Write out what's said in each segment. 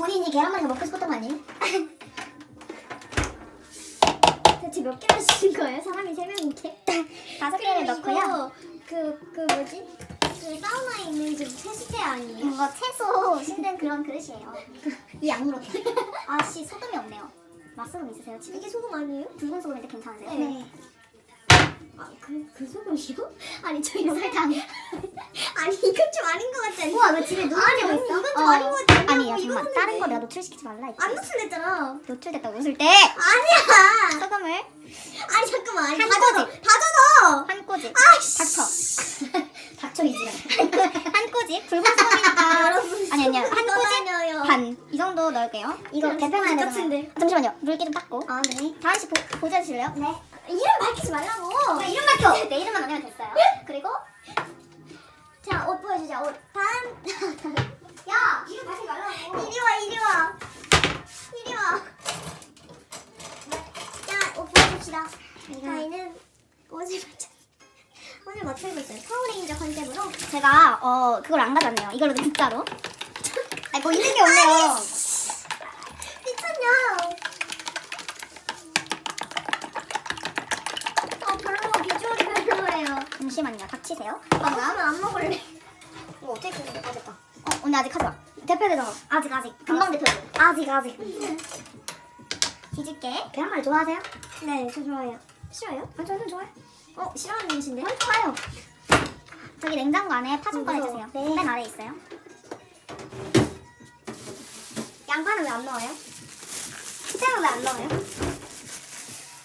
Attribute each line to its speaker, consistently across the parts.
Speaker 1: 본인이 계란말이 먹고 싶었던 거 아니에요? 대체 몇 개나 시킨 거예요? 사람이 세 명인데?
Speaker 2: 다섯 개를 넣고요.
Speaker 1: 그, 그 뭐지? 그 사우나에 있는 그 세수대 아니에요?
Speaker 2: 이거 채소 신든 그런 그릇이에요.
Speaker 1: 이 약물어.
Speaker 2: 아씨 소금이 없네요. 맛소금 있으세요? 집에?
Speaker 1: 이게 소금 아니에요?
Speaker 2: 붉은 소금인데 괜찮으세요?
Speaker 1: 네. 아, 그, 그 소금이요? 아니, 저 이거
Speaker 2: 설탕.
Speaker 1: 아니, 이건 좀 아닌 것 같지 않니?
Speaker 2: 우와 왜 집에 누가
Speaker 1: 아니,
Speaker 2: 고
Speaker 1: 언니,
Speaker 2: 있어?
Speaker 1: 이건 좀 아닌 것 같지 않냐고,
Speaker 2: 아니야
Speaker 1: 이거
Speaker 2: 정말
Speaker 1: 하는데.
Speaker 2: 다른 거 내가 노출시키지 말라 했지.
Speaker 1: 안 노출됐잖아.
Speaker 2: 노출됐다고 웃을 때
Speaker 1: 아니야!
Speaker 2: 소금을
Speaker 1: 아니, 잠깐만. 아니,
Speaker 2: 한
Speaker 1: 젖어.
Speaker 2: 꼬집.
Speaker 1: 다 젖어!
Speaker 2: 한 꼬집.
Speaker 1: 아이씨.
Speaker 2: 닥쳐.
Speaker 1: 닥쳐, 이지라.
Speaker 2: 한 꼬집 붉은 소금이니까.
Speaker 1: 여러분.
Speaker 2: 아니 아니야 한 꼬집. 반 이 정도 넣을게요.
Speaker 1: 이거
Speaker 2: 똑같은데.
Speaker 1: 되잖아요.
Speaker 2: 아, 잠시만요 물기 좀 닦고.
Speaker 1: 아, 네.
Speaker 2: 다은 씨 보, 보여주실래요?
Speaker 1: 네. 이름 밝히지 말라고.
Speaker 2: 아, 이름 밝혀. 내 이름만 넣으면 됐어요. 그리고
Speaker 1: 자, 옷 보여주자. 옷. 단.
Speaker 2: 야 이름 밝히지 말라고.
Speaker 1: 이리 와, 이리 와. 이리 와. 자, 옷 보여줍시다. 저희는 옷을 맞춰. 오늘 맞춰 입었어요. 파워레인저 컨셉으로.
Speaker 2: 제가 어 그걸 안 가져왔네요. 이걸로 진짜로. 아니 뭐 있는 게 없네요.
Speaker 1: 미쳤냐? 어, 별로 비주얼이 별로예요.
Speaker 2: 잠시만요. 닥치세요.
Speaker 1: 아, 나는 안 먹을래.
Speaker 2: 이거 어떻게 끄는데 빠졌다. 어 언니 아직 하지 마. 대표되잖아.
Speaker 1: 아직, 아직.
Speaker 2: 금방 대표.
Speaker 1: 아직, 아직.
Speaker 2: 뒤집게.
Speaker 1: 계란말이 좋아하세요? 네, 저 좋아해요. 싫어요? 아, 저는 좋아요. 어, 싫어하는 분이신데?
Speaker 2: 어, 좋아요. 저기 냉장고 안에 파좀
Speaker 1: 음,
Speaker 2: 꺼내주세요.
Speaker 1: 무서워. 네.
Speaker 2: 맨 아래 있어요.
Speaker 1: 양파는 왜 안 넣어요? 새우는 왜 안 넣어요?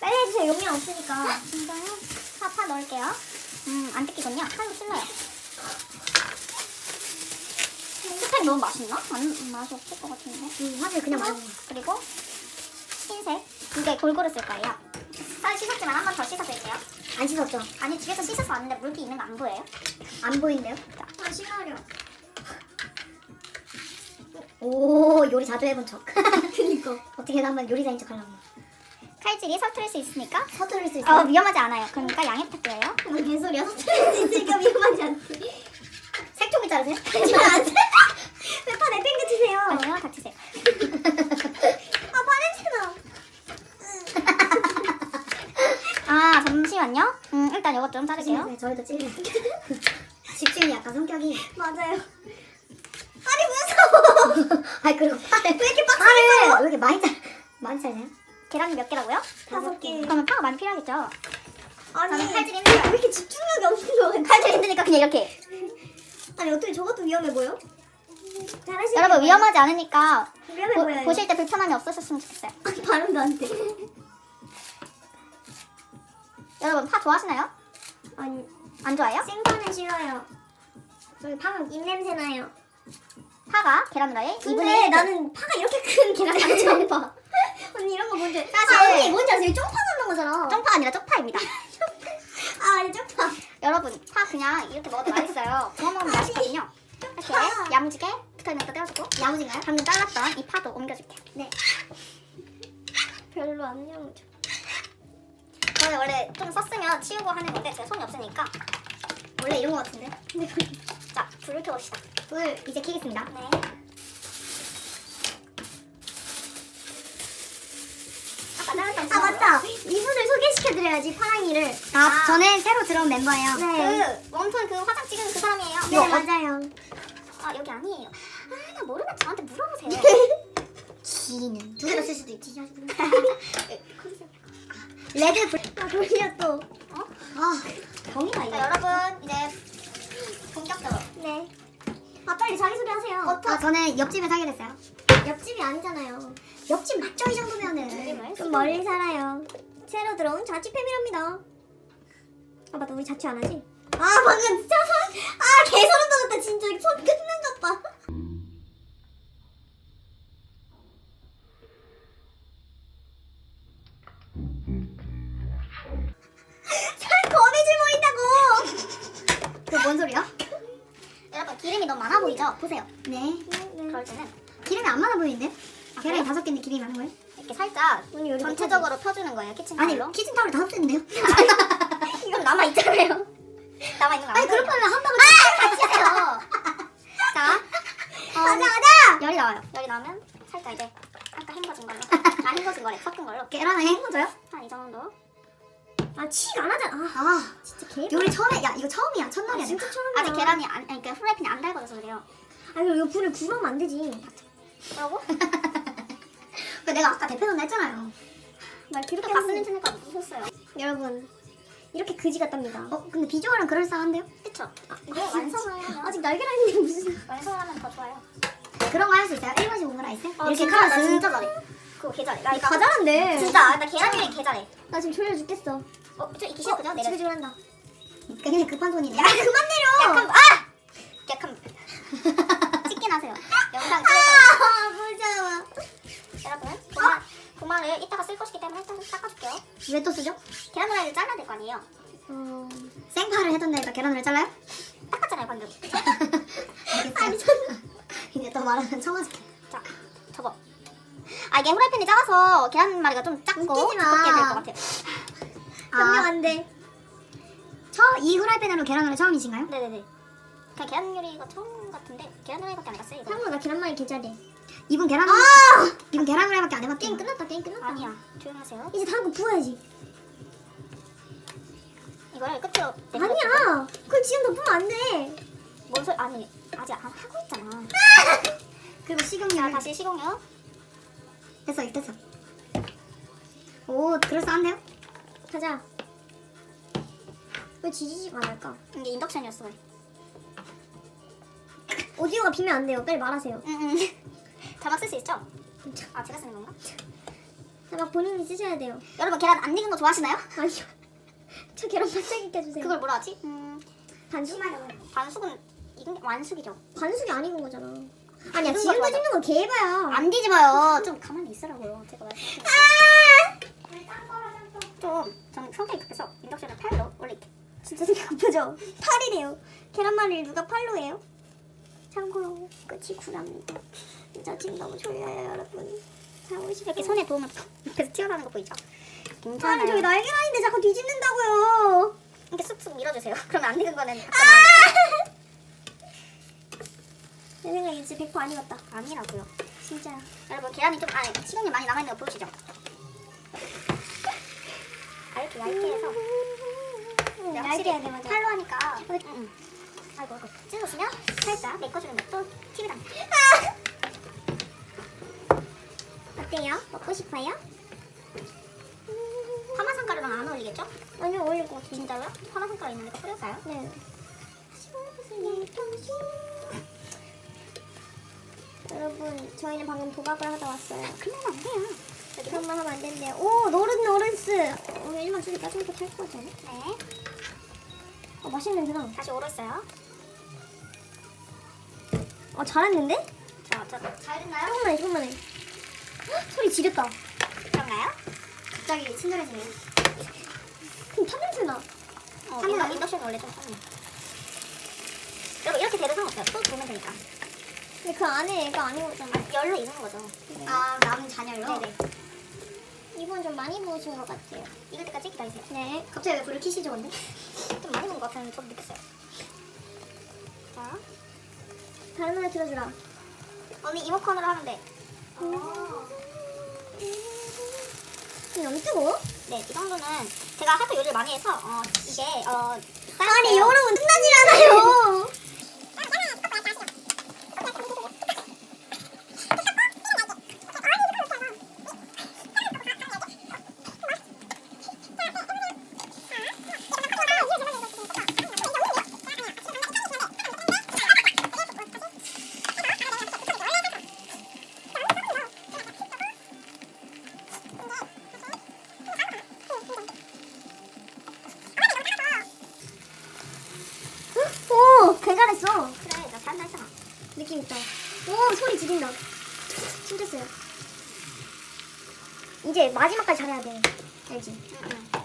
Speaker 1: 빨리 해주세요. 용량 없으니까.
Speaker 2: 진짜요? 파, 파 넣을게요. 음, 안 뜯기군요. 칼로 찔러요. 스팸 너무 맛있나? 안, 맛이 없을 것 같은데.
Speaker 1: 음, 사실 그냥 거.
Speaker 2: 그리고 흰색. 이게 골고루 쓸 거예요. 살 씻었지만 한 번 더 씻어드릴게요.
Speaker 1: 안 씻었죠?
Speaker 2: 아니, 집에서 씻어서 왔는데 물기 있는 거 안 보여요?
Speaker 1: 안?
Speaker 2: 자,
Speaker 1: 아, 싫어하려. 오, 요리 자주 해본 척. 그니까. 어떻게든 한번 요리사인 척 하려고.
Speaker 2: 칼질이 서투를 수 있으니까
Speaker 1: 서투를 수
Speaker 2: 어,
Speaker 1: 있어요?
Speaker 2: 위험하지 않아요. 그러니까 양해 부탁드려요.
Speaker 1: 뭐 개소리야. 서투를 수 있으니까 위험하지 않대.
Speaker 2: 색종이 자르세요?
Speaker 1: 잘안 돼. 왜파 내팽개치세요?
Speaker 2: 아니요, 닥치세요.
Speaker 1: 아, 파 냄새나.
Speaker 2: 아, 잠시만요. 음, 일단 이것 좀 자를게요.
Speaker 1: 네, 저희도 찔려. 집주인이 약간 성격이. 맞아요. 아니, 무서워. 아니, 그리고 파를. 왜 이렇게 빡빡해? 왜 이렇게 많이 잘, 많이 잘려요?
Speaker 2: 계란이 몇 개라고요?
Speaker 1: 다섯 개.
Speaker 2: 그러면 파가 많이 필요하겠죠?
Speaker 1: 아니,
Speaker 2: 저는 칼질이 힘들어요.
Speaker 1: 왜 이렇게 집중력이 같아?
Speaker 2: 칼질 힘드니까 그냥 이렇게.
Speaker 1: 아니, 어떻게 저것도 위험해 보여? 잘하시네.
Speaker 2: 여러분 위험하지 않으니까
Speaker 1: 위험해
Speaker 2: 보,
Speaker 1: 보여요.
Speaker 2: 보실 때 불편함이 없으셨으면 좋겠어요.
Speaker 1: 아니, 발음도 안 돼.
Speaker 2: 여러분 파 좋아하시나요?
Speaker 1: 아니,
Speaker 2: 안 좋아해요?
Speaker 1: 생파는 싫어요. 저기 파는 입냄새 나요.
Speaker 2: 파가 계란 후라이
Speaker 1: 근데
Speaker 2: 2분의 1.
Speaker 1: 나는 파가 이렇게 큰 계란을 처음 봐. 언니 이런 거 뭔지
Speaker 2: 사실-
Speaker 1: 아, 언니 뭔지 아세요? 쪽파 넣는 거잖아.
Speaker 2: 점파가 아니라 쪽파입니다.
Speaker 1: 아, 아니 쪽파.
Speaker 2: 여러분 파 그냥 이렇게 먹어도 맛있어요. 구워 먹으면 맛있거든요. 이렇게
Speaker 1: 쪽파.
Speaker 2: 야무지게 붙어있는 거 떼어주고
Speaker 1: 야무진가요?
Speaker 2: 방금 잘랐던 이 파도 옮겨줄게요.
Speaker 1: 네. 별로 안 야무져.
Speaker 2: 저는 원래 좀 썼으면 치우고 하는 건데 제가 손이 없으니까
Speaker 1: 원래 이런 거 같은데.
Speaker 2: 자 불을 켜봅시다.
Speaker 1: 불 이제 켜겠습니다.
Speaker 2: 네. 아
Speaker 1: 맞다. 이분을 소개시켜드려야지 파랑이를.
Speaker 2: 아,
Speaker 1: 저는 새로 들어온 멤버예요.
Speaker 2: 그 웜톤 그 화장 찍은 그 사람이에요.
Speaker 1: 네 맞아요.
Speaker 2: 아 여기 아니에요. 아 나 모르면 저한테 물어보세요.
Speaker 1: 기는 두 개로 쓸 수도 있지. 레드 불. 아 돌려 또.
Speaker 2: 어?
Speaker 1: 아 병이다
Speaker 2: 자 여러분 이제 본격적으로
Speaker 1: 네. 아 빨리 자기 소개 하세요.
Speaker 2: 아
Speaker 1: 저는 옆집에 살게 됐어요. 옆집이 아니잖아요. 옆집 맞죠 이 정도면은.
Speaker 2: 집을
Speaker 1: 좀 멀리 살아요. 새로 들어온 자취팸이랍니다. 아 맞다 우리 자취 안 하지? 아 방금 진짜 손, 아 개소름 돋았다 진짜 손 끝난. 그뭔 소리야?
Speaker 2: 여러분 기름이 너무 많아 보이죠? 보세요.
Speaker 1: 네.
Speaker 2: 그럴 때는
Speaker 1: 기름이 안 많아 보이는데?
Speaker 2: 아,
Speaker 1: 계란이
Speaker 2: 그래요?
Speaker 1: 다섯 개인데 기름이 많은 거예요?
Speaker 2: 이렇게 살짝 전체적으로 펴주는 거예요
Speaker 1: 아니
Speaker 2: 키친타올로.
Speaker 1: 키친타올이 다섯 개인데요?
Speaker 2: 이건 남아 있잖아요. 남아 있는 거
Speaker 1: 아니? 그럴 거면 한 방울
Speaker 2: 같이 해요. 자, 어,
Speaker 1: 가자 가자.
Speaker 2: 열이 나와요. 열이 나오면 살짝 이제 아까 헹궈진 걸로, 아 헹궈진 거래, 섞은 걸로
Speaker 1: 계란을 헹궈줘요?
Speaker 2: 한 이 정도.
Speaker 1: 아치안 하잖아. 아 진짜 개. 요리 처음에 야 이거 처음이야 첫날이야.
Speaker 2: 아, 진짜
Speaker 1: 처음이야.
Speaker 2: 아직 계란이 안, 아니 그러니까 후라이팬이 안 달궈져서 그래요.
Speaker 1: 아니 이거 불을 구우면 안 되지.
Speaker 2: 그러고
Speaker 1: 그 내가 아까 대표는 했잖아요.
Speaker 2: 말 그렇게 가스 냄새 나니까 무섭어요.
Speaker 1: 여러분 이렇게 그지 같답니다. 어 근데 비주얼은 그럴싸한데요?
Speaker 2: 그쵸?
Speaker 1: 아,
Speaker 2: 완성을 하면
Speaker 1: 아직 날개라 있는데 무슨
Speaker 2: 완성을 하면 더 좋아요.
Speaker 1: 그런 거 할 수 있어요? 1번씩 오므라이스?
Speaker 2: 어,
Speaker 1: 이렇게
Speaker 2: 진짜,
Speaker 1: 나쓱
Speaker 2: 진짜 잘해. 그거 개 잘해. 나 이거
Speaker 1: 다 잘한데.
Speaker 2: 진짜 나 계란 요리 개 잘해.
Speaker 1: 나 지금 졸려 죽겠어.
Speaker 2: 어, 좀 익기 시작하죠? 내려.
Speaker 1: 지글지글한다. 굉장히 급한 손이네.
Speaker 2: 야, 그만 내려. 약간 아! 약간 찍긴 하세요. 영상 찍을 거 일단 닦아줄게요.
Speaker 1: 왜 또 쓰죠?
Speaker 2: 계란 후라이를 잘라야 될 거 아니에요?
Speaker 1: 어... 생파를 데에다 계란을 잘라요?
Speaker 2: 닦았잖아요, 방금.
Speaker 1: 알겠어요. 이제 또 말하면 청아줄게.
Speaker 2: 자, 접어. 아, 이게 후라이팬이 작아서 계란말이가 좀 작고
Speaker 1: 웃기지.
Speaker 2: 두껍게 될것 같아요.
Speaker 1: 변명 안 돼. 저이 후라이팬으로 계란을 처음이신가요?
Speaker 2: 네네네. 그냥 계란 요리가 처음 같은데 계란 요리밖에 안 해봤어요, 이거.
Speaker 1: 나 계란말이 개잘해. 이분 계란
Speaker 2: 아!
Speaker 1: 이분 계란 후라이밖에 안 해봤대.
Speaker 2: 게임 끝났다, 게임 끝났다. 아니야, 조용하세요.
Speaker 1: 이제 다음 거 부어야지.
Speaker 2: 이거를 끝으로
Speaker 1: 아니야. 그걸 지금 덮으면 안 돼.
Speaker 2: 뭔 소리? 아니, 아직 안 하고 있잖아.
Speaker 1: 그리고
Speaker 2: 자,
Speaker 1: 식용유를
Speaker 2: 다시 식용유.
Speaker 1: 됐어 이거 됐어. 오 그럴싸한데요? 가자. 왜 지지지가 않을까?
Speaker 2: 이게 인덕션이었어.
Speaker 1: 오디오가 비면 안 돼요. 빨리 말하세요.
Speaker 2: 응, 응. 자막 쓸 수 있죠? 아, 제가 쓰는 건가?
Speaker 1: 자막 본인이 쓰셔야 돼요.
Speaker 2: 여러분, 계란 안 익은 거 좋아하시나요?
Speaker 1: 아니요. 저 계란 반짝 있게 해주세요.
Speaker 2: 그걸 뭐라 하지? 음,
Speaker 1: 반숙?
Speaker 2: 반숙은 익은 게 완숙이죠.
Speaker 1: 반숙이 아닌 거잖아. 아니야
Speaker 2: 익은 거
Speaker 1: 지금
Speaker 2: 좋아하죠.
Speaker 1: 뒤집는 거 개봐야.
Speaker 2: 안 뒤집어요. 좀 가만히 있으라고요. 제가 말씀드릴게요. 좀, 저는 성격이 급해서 인덕션을 팔로 원래 이렇게.
Speaker 1: 진짜 생각 아프죠? 팔이래요. 계란말이를 누가 팔로 해요? 참고로 끝이 굴합니다. 진짜 지금 너무 졸려요 여러분. 자고 싶어.
Speaker 2: 이렇게 손에 도움을 옆에서 튀어나오는 거 보이죠?
Speaker 1: 아니
Speaker 2: 괜찮아요.
Speaker 1: 저기 날개라인데 자꾸 뒤집는다고요.
Speaker 2: 이렇게 쑥쑥 밀어주세요. 그러면 안 익은 거는 아까
Speaker 1: 내 생각에 진짜 100% 아니 같다.
Speaker 2: 나 아니라고요.
Speaker 1: 진짜.
Speaker 2: 여러분 계란이 좀 아니 식용유 많이 남아있는 거 보이시죠? 아, 이렇게 얇게 해서
Speaker 1: 응,
Speaker 2: 네,
Speaker 1: 얇게
Speaker 2: 확실히
Speaker 1: 해야 돼 맞아.
Speaker 2: 팔로 하니까 응, 아이고 찢어지면 살짝 메꿔주는 것도 팁이 납니다
Speaker 1: 어때요? 먹고 싶어요?
Speaker 2: 파마산 가루랑 안 어울리겠죠?
Speaker 1: 아니요 어울릴 것 같아요.
Speaker 2: 진짜로요? 파마산 가루 있는데 거 뿌릴까요?
Speaker 1: 네. 여러분 저희는 방금 도박을 하다 왔어요.
Speaker 2: 그러면 안 돼요
Speaker 1: 그런 말 하면 안 된대요. 오 노른 노른스. 어, 일만 줄이 빠지니까 탈것 같지 않아? 네어 맛있는 냄새나.
Speaker 2: 다시 오렸어요
Speaker 1: 어 잘했는데?
Speaker 2: 저저잘 됐나요?
Speaker 1: 조금만 해 조금만 해. 헉, 소리 지렸다.
Speaker 2: 그런가요?
Speaker 1: 갑자기 친절해지네. 그럼 탄 냄새 나.
Speaker 2: 어
Speaker 1: 해요?
Speaker 2: 인덕션 원래 좀 썸네 여러분 이렇게 상관없어요 또 보면 되니까
Speaker 1: 근데 그 안에 애가 안 익었잖아.
Speaker 2: 열로 익은 거죠
Speaker 1: 아 남은 잔열로?
Speaker 2: 네네
Speaker 1: 이분 좀 많이 부으신 것 같아요.
Speaker 2: 익을 때까지 기다리세요
Speaker 1: 네. 갑자기 왜 불을 켜시죠 근데?
Speaker 2: 좀 많이 먹은 것 같은 저도 느꼈어요 자
Speaker 1: 다른 노래 들어주라.
Speaker 2: 언니 이모컨으로 하면 돼
Speaker 1: 이거 너무 뜨거워?
Speaker 2: 네, 이 정도는 제가 하도 요리를 많이 해서 어, 이게 어
Speaker 1: 아니 여러분 않아요. 이제 마지막까지 잘해야 돼. 알지?
Speaker 2: 응, 응.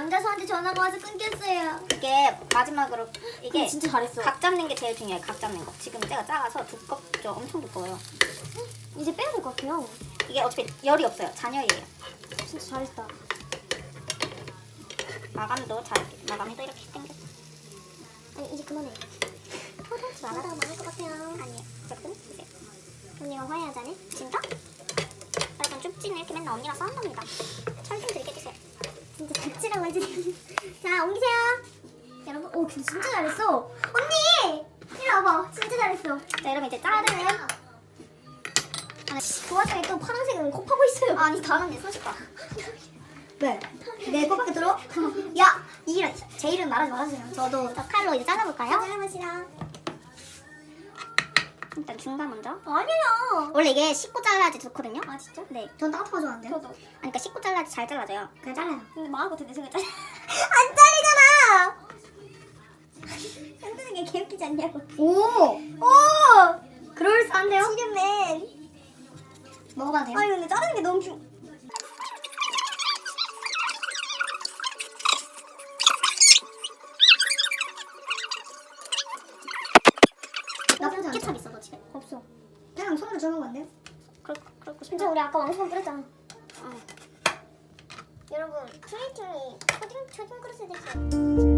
Speaker 1: 남자수한테 전화가 와서 끊겼어요.
Speaker 2: 이게 마지막으로 이게
Speaker 1: 근데 진짜 잘했어.
Speaker 2: 각 잡는 게 제일 중요해요. 각 잡는 거. 지금 때가 작아서 두껍죠. 엄청 두꺼워요.
Speaker 1: 이제 빼야 될 것 같아요.
Speaker 2: 이게 어차피 열이 없어요. 잔열이에요.
Speaker 1: 진짜 잘했다.
Speaker 2: 마감도 잘 마감도 이렇게 당겨.
Speaker 1: 아니 이제 그만해.
Speaker 2: 허벅지
Speaker 1: 나가다가 망할 것 같아요.
Speaker 2: 아니에요. 조금 보세요.
Speaker 1: 언니가 화해하자네.
Speaker 2: 진짜? 약간 쭈찌는 이렇게 맨날 언니랑 싸운답니다. 들게 해주세요.
Speaker 1: 자 옮기세요. 여러분, 오 근데 진짜 잘했어. 언니, 이리 와봐. 진짜 잘했어.
Speaker 2: 자, 여러분 이제 자르면
Speaker 1: 아, 씨, 그 와중에 또 파란색은 코 파고 있어요.
Speaker 2: 아니 다른 데 손 씻다.
Speaker 1: 왜? 내 코밖에 들어? 야, 이 이름, 제 이름 말하지 말아주세요. 저도
Speaker 2: 자, 칼로 이제 잘라볼까요?
Speaker 1: 잘라보시라.
Speaker 2: 일단 중간 먼저.
Speaker 1: 아니에요.
Speaker 2: 원래 이게 씻고 잘라야지 좋거든요.
Speaker 1: 아 진짜?
Speaker 2: 네.
Speaker 1: 전 따뜻한 거 좋아하는데.
Speaker 2: 저도. 아니, 그러니까 씻고 잘라야지 잘 잘라져요.
Speaker 1: 그냥 잘라요.
Speaker 2: 근데 망할 것 같은데 생각 잘.
Speaker 1: 안 잘리잖아. 흔드는 게 개웃기지 않냐고. 오, 오, 그럴싸한데요? 지름맨. 먹어봐도 돼요?
Speaker 2: 아니 근데 자르는 게 너무 중.
Speaker 1: 나쁘지 않죠?
Speaker 2: 케찹 있어 너 집에?
Speaker 1: 없어. 그냥 손으로 주먹으면 안 돼요?
Speaker 2: 그럴 그럴 거 싶어.
Speaker 1: 진짜 우리 아까 왕수건 뿌렸잖아.
Speaker 2: 어.
Speaker 1: 여러분, 트레이팅이 초딩 초딩 그릇에 됐어요.